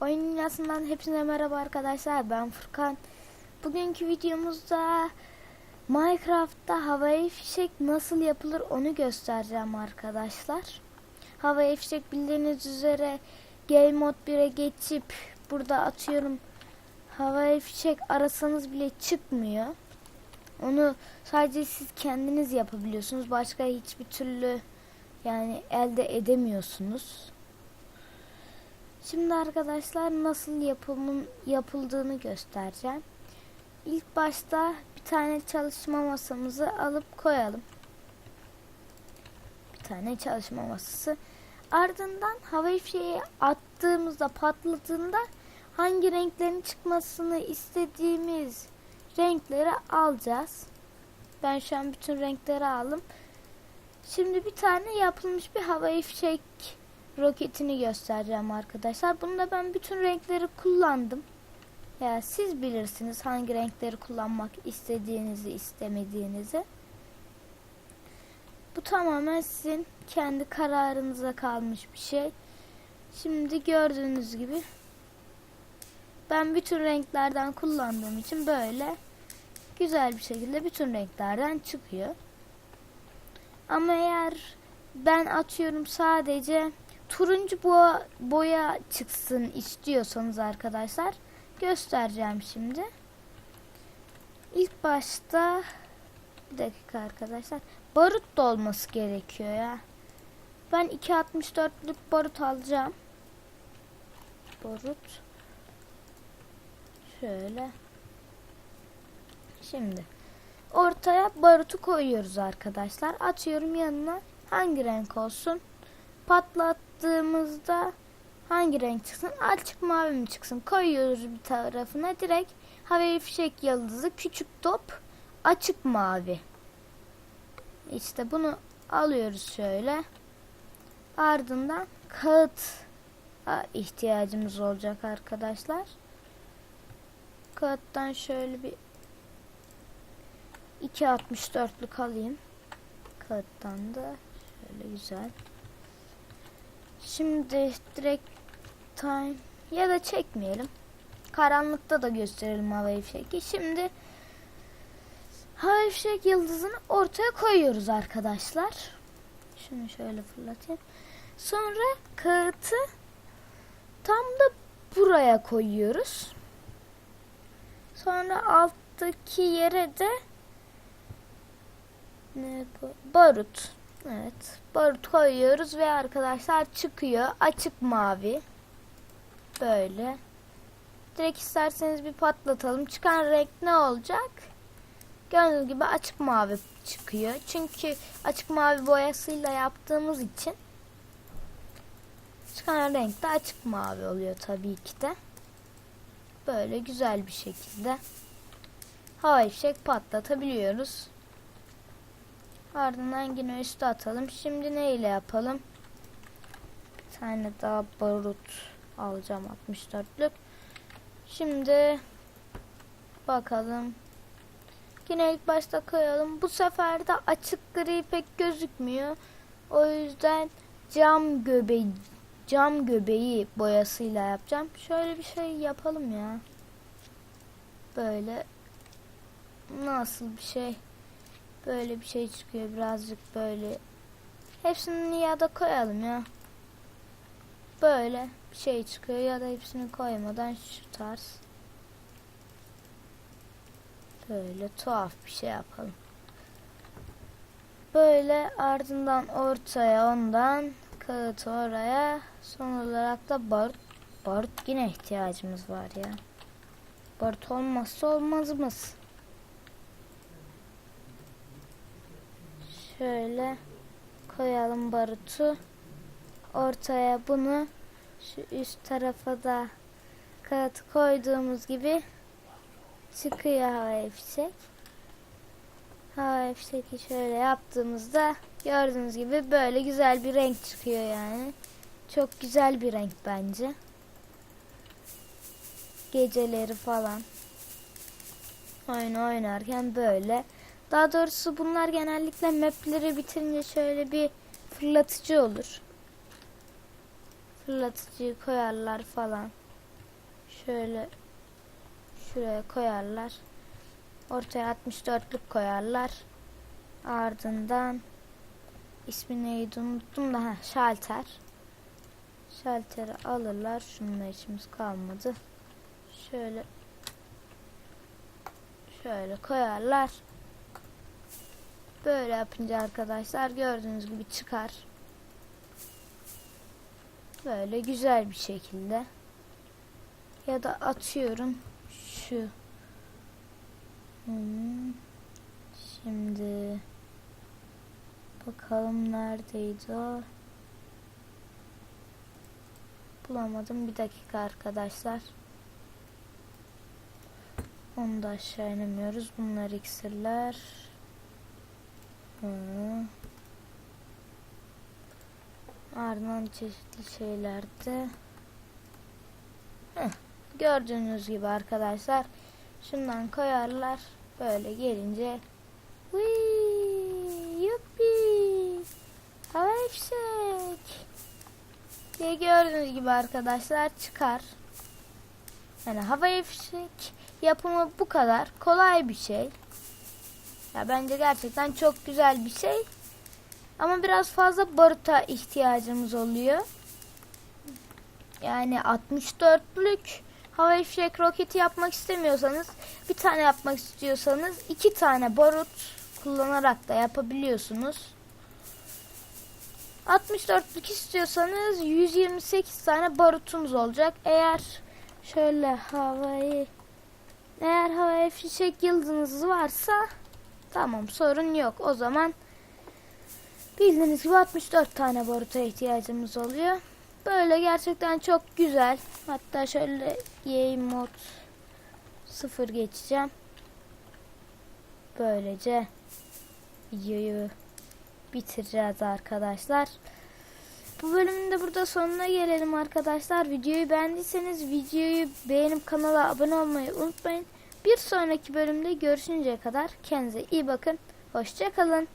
Oyun dünyasından hepinize merhaba arkadaşlar. Ben Furkan. Bugünkü videomuzda Minecraft'ta havai fişek nasıl yapılır onu göstereceğim arkadaşlar. Havai fişek bildiğiniz üzere Game Mode 1'e geçip burada atıyorum havai fişek arasanız bile çıkmıyor. Onu sadece siz kendiniz yapabiliyorsunuz. Başka hiçbir türlü yani elde edemiyorsunuz. Şimdi arkadaşlar nasıl yapımın yapıldığını göstereceğim. İlk başta bir tane çalışma masamızı alıp koyalım. Bir tane çalışma masası. Ardından havai fişeği attığımızda patladığında hangi renklerin çıkmasını istediğimiz renkleri alacağız. Ben şu an bütün renkleri aldım. Şimdi bir tane yapılmış bir havai fişek roketini göstereceğim arkadaşlar. Bunda ben bütün renkleri kullandım. Ya siz bilirsiniz hangi renkleri kullanmak istediğinizi, istemediğinizi. Bu tamamen sizin kendi kararınıza kalmış bir şey. Şimdi gördüğünüz gibi ben bütün renklerden kullandığım için böyle güzel bir şekilde bütün renklerden çıkıyor. Ama eğer ben atıyorum sadece turuncu boya, boya çıksın istiyorsanız arkadaşlar göstereceğim şimdi. İlk başta bir dakika arkadaşlar barut da olması gerekiyor ya. Ben 2.64'lük barut alacağım. Barut. Şöyle. Şimdi ortaya barutu koyuyoruz arkadaşlar. Atıyorum yanına hangi renk olsun? Patlattığımızda hangi renk çıksın? Açık mavi mi çıksın? Koyuyoruz bir tarafına direkt havai fişek yıldızı küçük top açık mavi. İşte bunu alıyoruz şöyle. Ardından kağıt ihtiyacımız olacak arkadaşlar. Kağıttan şöyle bir 2.64'lük alayım. Kağıttan da şöyle güzel. Şimdi direkt time ya da çekmeyelim. Karanlıkta da gösterelim havai fişeki. Şimdi havai fişek yıldızını ortaya koyuyoruz arkadaşlar. Şunu şöyle fırlatayım. Sonra kağıtı tam da buraya koyuyoruz. Sonra alttaki yere de? Barut. Evet. Barut koyuyoruz ve arkadaşlar çıkıyor. Açık mavi. Böyle. Direkt isterseniz bir patlatalım. Çıkan renk ne olacak? Gördüğünüz gibi açık mavi çıkıyor. Çünkü açık mavi boyasıyla yaptığımız için çıkan renk de açık mavi oluyor tabii ki de. Böyle güzel bir şekilde havai fişek patlatabiliyoruz. Ardından yine üstü atalım. Şimdi ne ile yapalım? Bir tane daha barut alacağım 64'lük. Şimdi bakalım. Yine ilk başta koyalım. Bu sefer de açık gri pek gözükmüyor. O yüzden cam göbeği cam göbeği boyasıyla yapacağım. Şöyle bir şey yapalım ya. Böyle nasıl bir şey? Böyle bir şey çıkıyor birazcık böyle. Hepsini ya da koyalım ya. Böyle bir şey çıkıyor ya da hepsini koymadan şu tarz. Böyle tuhaf bir şey yapalım. Böyle ardından ortaya ondan kağıt oraya son olarak da barut barut yine ihtiyacımız var ya. Barut olmazsa olmazımız. Şöyle koyalım barutu. Ortaya bunu şu üst tarafa da kağıt koyduğumuz gibi çıkıyor havai fişek. Havai fişeki şöyle yaptığımızda gördüğünüz gibi böyle güzel bir renk çıkıyor yani. Çok güzel bir renk bence. Geceleri falan oyun oynarken böyle daha doğrusu bunlar genellikle mapleri bitirince şöyle bir fırlatıcı olur. Fırlatıcıyı koyarlar falan. şöyle şuraya koyarlar. Ortaya 64'lük koyarlar. Ardından ismi neydi unuttum da ha, şalter. Şalteri alırlar. Şununla işimiz kalmadı. Şöyle şöyle koyarlar. Böyle yapınca arkadaşlar gördüğünüz gibi çıkar. Böyle güzel bir şekilde. Ya da atıyorum şu. Hmm. Şimdi bakalım neredeydi o? Bulamadım. Bir dakika arkadaşlar. Onu da aşağı inemiyoruz. Bunlar iksirler. Hı. Ardından çeşitli şeylerde. Gördüğünüz gibi arkadaşlar. Şundan koyarlar. Böyle gelince. Wii, yuppi. Hava fişek. diye gördüğünüz gibi arkadaşlar çıkar. Yani havai fişek yapımı bu kadar kolay bir şey. Ya bence gerçekten çok güzel bir şey. Ama biraz fazla baruta ihtiyacımız oluyor. Yani 64'lük havai fişek roketi yapmak istemiyorsanız, bir tane yapmak istiyorsanız iki tane barut kullanarak da yapabiliyorsunuz. 64'lük istiyorsanız 128 tane barutumuz olacak. Eğer şöyle havai eğer havai fişek yıldızınız varsa tamam sorun yok. O zaman bildiğiniz gibi 64 tane baruta ihtiyacımız oluyor. Böyle gerçekten çok güzel. Hatta şöyle game mod 0 geçeceğim. Böylece videoyu bitireceğiz arkadaşlar. Bu bölümün de burada sonuna gelelim arkadaşlar. Videoyu beğendiyseniz videoyu beğenip kanala abone olmayı unutmayın. Bir sonraki bölümde görüşünceye kadar kendinize iyi bakın. Hoşçakalın.